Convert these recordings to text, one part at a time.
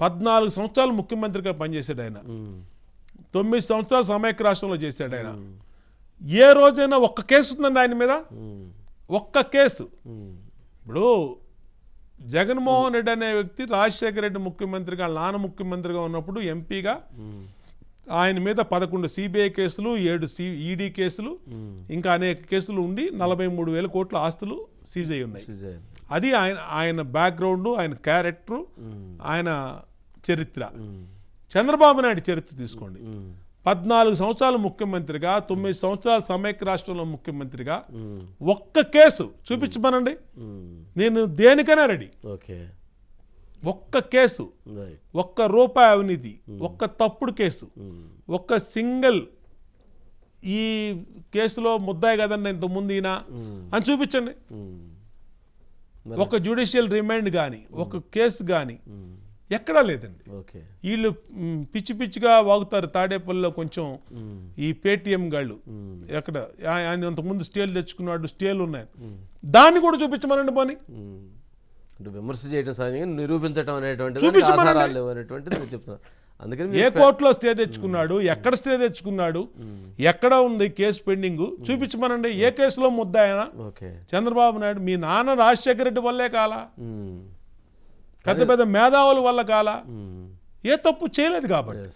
పద్నాలుగు సంవత్సరాలు ముఖ్యమంత్రిగా పనిచేశాడు ఆయన. తొమ్మిది సంవత్సరాలు సమైక్య రాష్ట్రంలో చేశాడు ఆయన. ఏ రోజైనా ఒక్క కేసు ఉందండి ఆయన మీద? ఒక్క కేసు. ఇప్పుడు జగన్మోహన్ రెడ్డి అనే వ్యక్తి రాజశేఖర రెడ్డి ముఖ్యమంత్రిగా నాన్న ముఖ్యమంత్రిగా ఉన్నప్పుడు ఎంపీగా ఆయన మీద పదకొండు సిబిఐ కేసులు ఏడు సి ఈడీ కేసులు ఉమ్. ఇంకా అనేక కేసులు ఉండి నలభై మూడు వేల కోట్ల ఆస్తులు సీజ్ అయి ఉన్నాయి. అది ఆయన ఆయన బ్యాక్గ్రౌండ్ ఆయన క్యారెక్టరు ఆయన చరిత్ర చంద్రబాబు నాయుడు చరిత్ర తీసుకోండి పద్నాలుగు సంవత్సరాలు ముఖ్యమంత్రిగా తొమ్మిది సంవత్సరాలు సమైక్య రాష్ట్రంలో ముఖ్యమంత్రిగా ఒక్క కేసు చూపించమనండి. నేను దేనికైనా రెడీ ఓకే ఒక్క కేసు ఒక్క రూపాయి అవినీతి ఒక్క తప్పుడు కేసు ఉమ్, ఒక్క సింగిల్ ఈ కేసులో ముద్దాయి కదండి ఇంతకుముందు ఈయన ఉమ్, అని చూపించండి. ఒక జ్యుడిషియల్ రిమాండ్ కానీ ఒక కేసు కానీ ఎక్కడా లేదండి. వీళ్ళు పిచ్చి పిచ్చిగా వాగుతారు తాడేపల్లిలో కొంచెం ఈ పేటిఎం గాళ్ళు. ఎక్కడ? ఆయన అంతకుముందు స్టేలు తెచ్చుకున్నాడు స్టేలు ఉన్నాయి. దాన్ని కూడా చూపించమనండి పోనీ. అంటే విమర్శ చేయడం సాధ్యం నిరూపించడం. దానికి ఆధారాలు లేవు అనేటువంటిది మీరు చెప్తున్నారు. అందుకని ఏ కోర్టులో స్టే తెచ్చుకున్నాడు ఎక్కడ స్టే తెచ్చుకున్నాడు ఎక్కడ ఉంది కేసు పెండింగ్ చూపించమనండి. ఏ కేసులో ముద్దాయన ఓకే. చంద్రబాబు నాయుడు మీ నాన్న రాజశేఖర రెడ్డి వల్లే కాలా. పెద్ద పెద్ద మేధావుల వల్ల కాలా. ఏ తప్పు చేయలేదు కాబట్టి.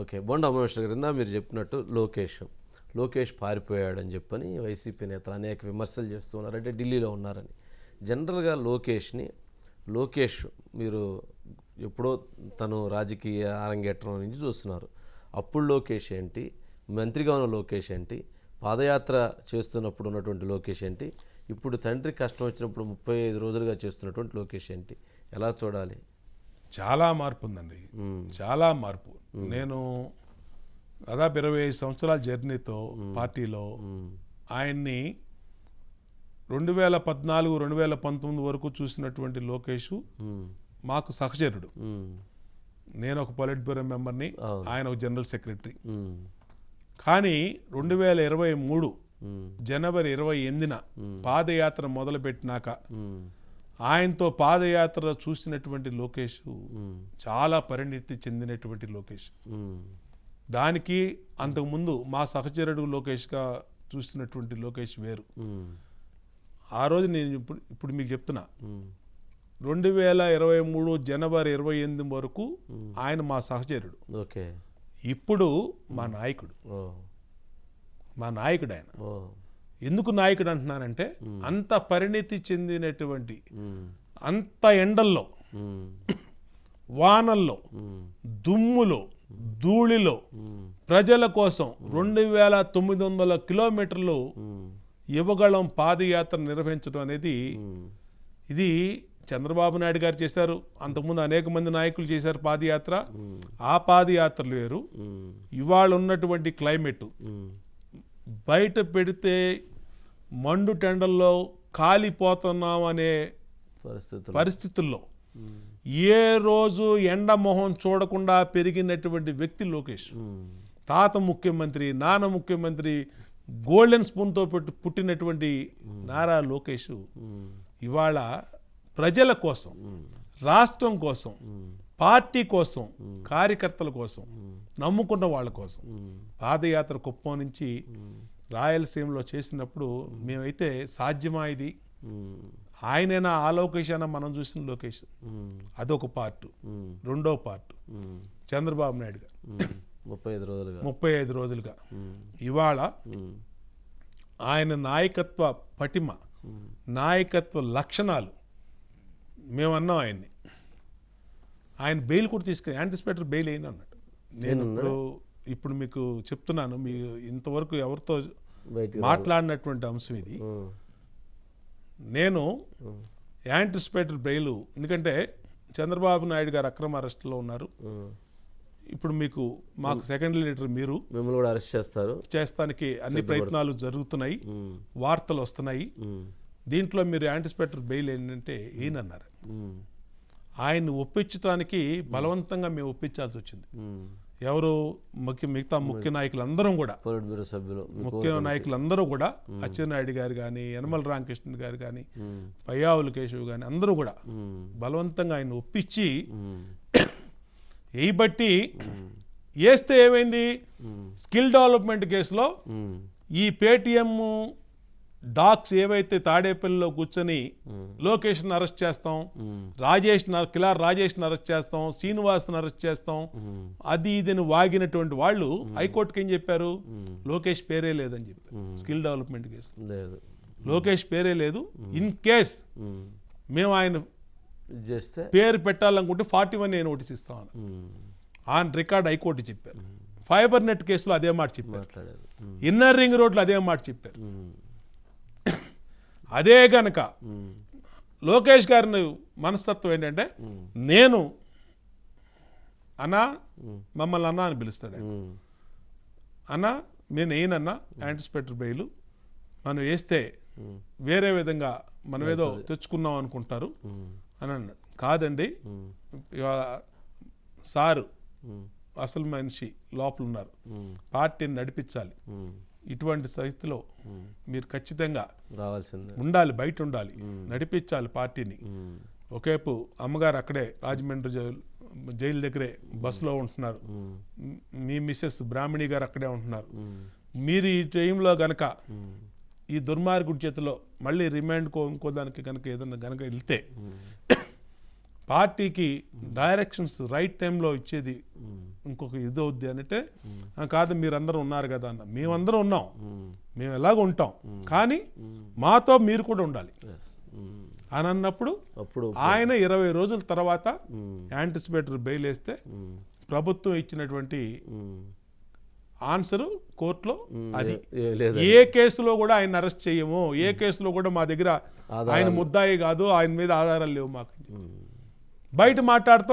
ఓకే. బొండ అమరేశ్వర గారు ఇందా మీరు చెప్పినట్టు లోకేష్. లోకేష్ పారిపోయాడని చెప్పని వైసీపీ నేతలు అనేక విమర్శలు చేస్తూ ఉన్నారు. అంటే ఢిల్లీలో ఉన్నారని. జనరల్గా లోకేష్ని లోకేష్ మీరు ఎప్పుడో తను రాజకీయ అరంగేట్రం నుంచి చూస్తున్నారు. అప్పుడు లోకేష్ ఏంటి? మంత్రిగా ఉన్న లోకేష్ ఏంటి? పాదయాత్ర చేస్తున్నప్పుడు ఉన్నటువంటి లోకేష్ ఏంటి? ఇప్పుడు తండ్రి కష్టం వచ్చినప్పుడు ముప్పై ఐదు రోజులుగా చేస్తున్నటువంటి లోకేష్ ఏంటి? ఎలా చూడాలి? చాలా మార్పు ఉందండి. చాలా మార్పు. నేను దాదాపు ఇరవై ఐదు సంవత్సరాల జర్నీతో పార్టీలో. ఆయన్ని రెండు వేల పద్నాలుగు రెండు వేల పంతొమ్మిది వరకు చూసినటువంటి లోకేష్. మాకు సహచరుడు. నేను ఒక పొలిట్ బ్యూరో మెంబర్ని. ఆయన ఒక జనరల్ సెక్రటరీ. కానీ రెండు వేల ఇరవై మూడు. జనవరి ఇరవై ఎనిమిదిన పాదయాత్ర మొదలుపెట్టినాక. ఆయనతో పాదయాత్ర చూసినటువంటి లోకేష్. చాలా పరిణితి చెందినటువంటి లోకేష్. దానికి అంతకుముందు మా సహచరుడు లోకేష్గా చూసినటువంటి లోకేష్ వేరు. ఆ రోజు నేను ఇప్పుడు ఇప్పుడు మీకు చెప్తున్నా. రెండు వేల ఇరవై మూడు జనవరి ఇరవై ఎనిమిది వరకు ఆయన మా సహచరుడు ఓకే ఇప్పుడు మా నాయకుడు మా నాయకుడు ఆయన ఓ ఎందుకు నాయకుడు అంటున్నానంటే అంత పరిణితి చెందినటువంటి. అంత ఎండల్లో. వానల్లో మ్మ్. దుమ్ములో ధూళిలో. ప్రజల కోసం రెండు వేల తొమ్మిది వందల కిలోమీటర్లు. యువగళం పాదయాత్ర నిర్వహించడం అనేది. ఇది చంద్రబాబు నాయుడు గారు చేశారు అంతకుముందు అనేక మంది నాయకులు చేశారు పాదయాత్ర ఆ పాదయాత్రలు వేరు. ఇవాళ ఉన్నటువంటి క్లైమేట్. బయట పెడితే మండు టెండల్లో కాలిపోతున్నాం అనే పరిస్థితులు పరిస్థితుల్లో ఏ రోజు ఎండ మొహం చూడకుండా పెరిగినటువంటి వ్యక్తి లోకేష్. తాత ముఖ్యమంత్రి నాన్న ముఖ్యమంత్రి గోల్డెన్ స్పూన్తో పెట్టు పుట్టినటువంటి నారా లోకేష్ ఇవాళ ప్రజల కోసం రాష్ట్రం కోసం పార్టీ కోసం కార్యకర్తల కోసం నమ్ముకున్న వాళ్ళ కోసం పాదయాత్ర కుప్పం నుంచి రాయలసీమలో చేసినప్పుడు మేమైతే సాధ్యమా ఇది? ఆయనైనా ఆ లోకేష్ అయినా మనం చూసిన లోకేష్? అదొక పార్ట్. రెండో పార్ట్. చంద్రబాబు నాయుడు గారు. ముప్పై ఐదు రోజులుగా ముప్పై ఐదు రోజులుగా. ఇవాళ. ఆయన నాయకత్వ పటిమ నాయకత్వ లక్షణాలు మేము అన్నాం ఆయన్ని ఆయన బెయిల్ కూడా తీసుకుని యాంటిసిపేటర్ బెయిల్ అయిన అన్నాడు నేను ఇప్పుడు ఇప్పుడు మీకు చెప్తున్నాను మీ ఇంతవరకు ఎవరితో మాట్లాడినటువంటి అంశం ఇది. నేను. యాంటిసిపేటర్ బెయిల్ ఎందుకంటే చంద్రబాబు నాయుడు గారు అక్రమ అరెస్టులో ఉన్నారు. ఇప్పుడు మీకు మాకు సెకండ్ లీడర్ మీరు. మిమ్మల్ని కూడా అరెస్ట్ చేస్తారు. చేస్తానికి అన్ని ప్రయత్నాలు జరుగుతున్నాయి. వార్తలు వస్తున్నాయి. దీంట్లో మీరు యాంటిసిపేటర్ బెయిల్ ఏంటంటే ఈయనన్నారు. ఆయన్ని ఒప్పించడానికి బలవంతంగా మేము ఒప్పించాల్సి వచ్చింది. ఎవరు? ముఖ్య మిగతా ముఖ్య నాయకులందరం కూడా. సభ్యులు ముఖ్య నాయకులందరూ కూడా అచ్చెన్నాయుడు గారు కానీ యనమల రామకృష్ణ గారు కానీ పయ్యావుల కేశవ్ కానీ అందరూ కూడా. బలవంతంగా ఆయన ఒప్పించి ఏ బట్టి వేస్తే ఏమైంది స్కిల్ డెవలప్మెంట్ కేసులో. ఈ పేటిఎం డాక్స్ ఏవైతే తాడేపల్లిలో కూర్చొని లోకేష్ని అరెస్ట్ చేస్తాం. రాజేష్ కిలార్ రాజేష్ని అరెస్ట్ చేస్తాం శ్రీనివాస్ని అరెస్ట్ చేస్తాం. అది ఇదని వాగినటువంటి వాళ్ళు హైకోర్టుకి ఏం చెప్పారు లోకేష్ పేరే లేదని చెప్పారు స్కిల్ డెవలప్మెంట్ కేసు లేదు లోకేష్ పేరే లేదు ఇన్ కేస్ మ్మ్. ఆయన చేస్తే పేరు పెట్టాలనుకుంటే ఫార్టీ వన్ ఏ నోటీస్ ఇస్తామని మ్మ్. ఆన్ రికార్డ్ హైకోర్టు చెప్పారు ఫైబర్ నెట్ కేసులో అదే మాట చెప్పారు. ఇన్నర్ రింగ్ రోడ్లో అదే మాట చెప్పారు. అదే గనక. లోకేష్ గారిని మనస్తత్వం ఏంటంటే నేను అన్నా మమ్మల్ని అన్నా అని పిలుస్తాడు. అన్నా నేను ఏనన్నా యాంటిసిపేటర్ బెయిల్ మనం వేస్తే వేరే విధంగా మనం ఏదో తెచ్చుకున్నాం అనుకుంటారు. అని అన్నాడు కాదండి సారు. అసలు మనిషి లోపల ఉన్నారు. పార్టీని నడిపించాలి. ఇటువంటి స్థితిలో మీరు ఖచ్చితంగా రావాల్సిందే ఉండాలి బయట ఉండాలి నడిపించాలి పార్టీని. ఒకేపు అమ్మగారు అక్కడే రాజమండ్రి జైలు జైలు దగ్గరే బస్సులో ఉంటున్నారు. మ్- మిస్సెస్ బ్రాహ్మణి గారు అక్కడే ఉంటున్నారు. మీరు ఈ టైంలో గనక. ఈ దుర్మార్గుడి చేతిలో మళ్ళీ రిమాండ్ కో ఇంకో దానికి కనుక ఏదన్నా గనక వెళ్తే పార్టీకి డైరెక్షన్స్ రైట్ టైంలో ఇచ్చేది ఇంకొక ఇది అవుద్ది అంటే "ఆ, కాదు మీరందరూ ఉన్నారు కదా అన్న. మేమందరం ఉన్నాం. మ్మ్. ఎలాగ ఉంటాం. కానీ మాతో మీరు కూడా ఉండాలి. అని అన్నప్పుడు అప్పుడు ఆయన ఇరవై రోజుల తర్వాత. యాంటిసిపేటర్ బెయిల్ వేస్తే. ప్రభుత్వం ఇచ్చినటువంటి. ఆన్సర్ కోర్టులో అది. ఏ- కేసులో కూడా ఆయన అరెస్ట్ చేయము. ఏ కేసులో కూడా మా దగ్గర ఆయన ముద్దాయి కాదు ఆయన మీద ఆధారాలు లేవు మాకు. బయట మాట్లాడతాం